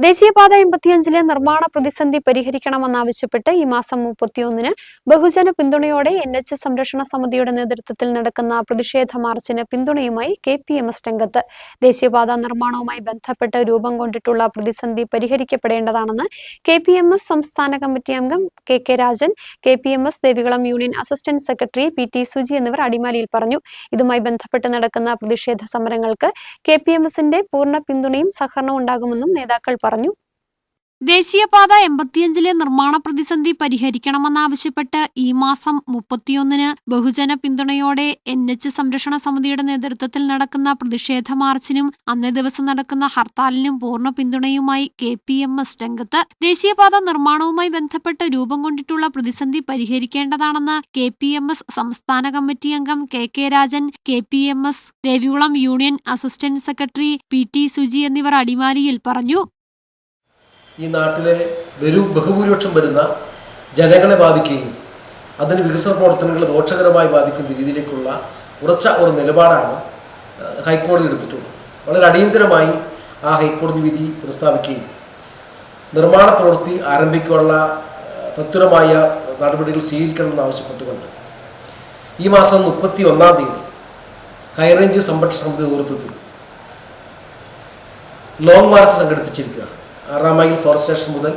ദേശീയപാത എൺപത്തിയഞ്ചിലെ നിർമ്മാണ പ്രതിസന്ധി പരിഹരിക്കണമെന്നാവശ്യപ്പെട്ട് ഈ മാസം മുപ്പത്തിയൊന്നിന് ബഹുജന പിന്തുണയോടെ എൻ എച്ച് സംരക്ഷണ സമിതിയുടെ നേതൃത്വത്തിൽ നടക്കുന്ന പ്രതിഷേധ മാർച്ചിന് പിന്തുണയുമായി കെ പി എം എസ് രംഗത്ത്. ദേശീയപാത നിർമ്മാണവുമായി ബന്ധപ്പെട്ട് രൂപം കൊണ്ടിട്ടുള്ള പ്രതിസന്ധി പരിഹരിക്കപ്പെടേണ്ടതാണെന്ന് കെ പി എം എസ് സംസ്ഥാന കമ്മിറ്റി അംഗം K K Rajan K P M S Devikulam union assistant secretary P T Suji എന്നിവർ അടിമാലിയിൽ പറഞ്ഞു. ഇതുമായി ബന്ധപ്പെട്ട് നടക്കുന്ന പ്രതിഷേധ സമരങ്ങൾക്ക് കെ പി എം എസിന്റെ പൂർണ പിന്തുണയും സഹകരണവും ഉണ്ടാകുമെന്നും നേതാക്കൾ പറഞ്ഞു ദേശീയപാത എൺപത്തിയഞ്ചിലെ നിർമ്മാണ പ്രതിസന്ധി പരിഹരിക്കണമെന്നാവശ്യപ്പെട്ട് ഈ മാസം മുപ്പത്തിയൊന്നിന് ബഹുജന പിന്തുണയോടെ എൻ എച്ച് സംരക്ഷണ സമിതിയുടെ നേതൃത്വത്തിൽ നടക്കുന്ന പ്രതിഷേധ മാർച്ചിനും അന്നേ ദിവസം നടക്കുന്ന ഹർത്താലിനും പൂർണ പിന്തുണയുമായി കെ പി എം എസ് രംഗത്ത് ദേശീയപാത നിർമ്മാണവുമായി ബന്ധപ്പെട്ട് രൂപം കൊണ്ടിട്ടുള്ള പ്രതിസന്ധി പരിഹരിക്കേണ്ടതാണെന്ന് കെ പി എം എസ് സംസ്ഥാന കമ്മിറ്റി അംഗം K K Rajan K P M S Devikulam union assistant secretary P T Suji എന്നിവർ അടിമാലിയിൽ പറഞ്ഞു. ഈ നാട്ടിലെ വരൂ ബഹുഭൂരിപക്ഷം വരുന്ന ജനങ്ങളെ ബാധിക്കുകയും അതിന് വികസന പ്രവർത്തനങ്ങൾ ദോഷകരമായി ബാധിക്കുന്ന രീതിയിലേക്കുള്ള ഉറച്ച ഒരു നിലപാടാണ് ഹൈക്കോടതി എടുത്തിട്ടുള്ളത്. വളരെ അടിയന്തരമായി ആ ഹൈക്കോടതി വിധി പ്രസ്താവിക്കുകയും നിർമ്മാണ പ്രവൃത്തി ആരംഭിക്കാനുള്ള തത്വരമായ നടപടികൾ സ്വീകരിക്കണമെന്ന് ആവശ്യപ്പെട്ടുകൊണ്ട് ഈ മാസം മുപ്പത്തി ഒന്നാം തീയതി ഹൈറേഞ്ച് സംരക്ഷണ സമിതി നേതൃത്വത്തിൽ ലോങ് മാർച്ച് സംഘടിപ്പിച്ചിരിക്കുക ആറാം മൈൽ ഫോറസ്റ്റ് സ്റ്റേഷൻ മുതൽ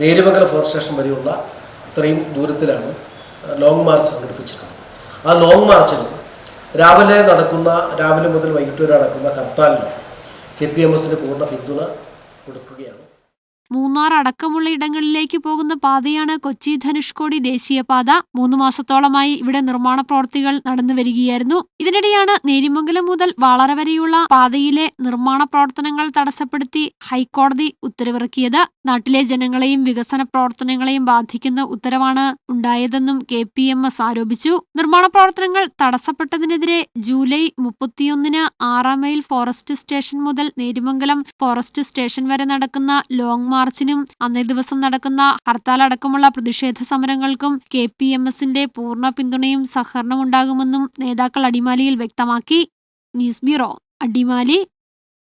നേരുമംഗലം ഫോറസ്റ്റ് സ്റ്റേഷൻ വരെയുള്ള അത്രയും ദൂരത്തിലാണ് ലോങ് മാർച്ച് സംഘടിപ്പിച്ചിട്ടുള്ളത്. ആ ലോങ് മാർച്ചിൽ രാവിലെ നടക്കുന്ന രാവിലെ മുതൽ വൈകിട്ട് വരെ നടക്കുന്ന ഹർത്താലിന് കെ പി എം എസിന് പൂർണ പിന്തുണ കൊടുക്കുകയാണ്. മൂന്നാർ അടക്കമുള്ള ഇടങ്ങളിലേക്ക് പോകുന്ന പാതയാണ് കൊച്ചി ധനുഷ്കോടി ദേശീയപാത മൂന്ന് മാസത്തോളമായി ഇവിടെ നിർമ്മാണ പ്രവൃത്തികൾ നടന്നു വരികയായിരുന്നു. ഇതിനിടെയാണ് നേരിമംഗലം മുതൽ വാളറ വരെയുള്ള പാതയിലെ നിർമ്മാണ പ്രവർത്തനങ്ങൾ തടസ്സപ്പെടുത്തി ഹൈക്കോടതി ഉത്തരവിറക്കിയത്. നാട്ടിലെ ജനങ്ങളെയും വികസന പ്രവർത്തനങ്ങളെയും ബാധിക്കുന്ന ഉത്തരവാണ് ഉണ്ടായതെന്നും കെ പി എം എസ് ആരോപിച്ചു. നിർമ്മാണ പ്രവർത്തനങ്ങൾ തടസ്സപ്പെട്ടതിനെതിരെ ജൂലൈ മുപ്പത്തിയൊന്നിന് ആറാം മൈൽ ഫോറസ്റ്റ് സ്റ്റേഷൻ മുതൽ നേരിമംഗലം ഫോറസ്റ്റ് സ്റ്റേഷൻ വരെ നടക്കുന്ന ലോങ് മാർച്ചിനും അന്നേ ദിവസം നടക്കുന്ന ഹർത്താൽ അടക്കമുള്ള പ്രതിഷേധ സമരങ്ങൾക്കും കെ പി എം എസിന്റെ പൂർണ പിന്തുണയും സഹകരണമുണ്ടാകുമെന്നും നേതാക്കൾ അടിമാലിയിൽ വ്യക്തമാക്കി. News bureau Adimali.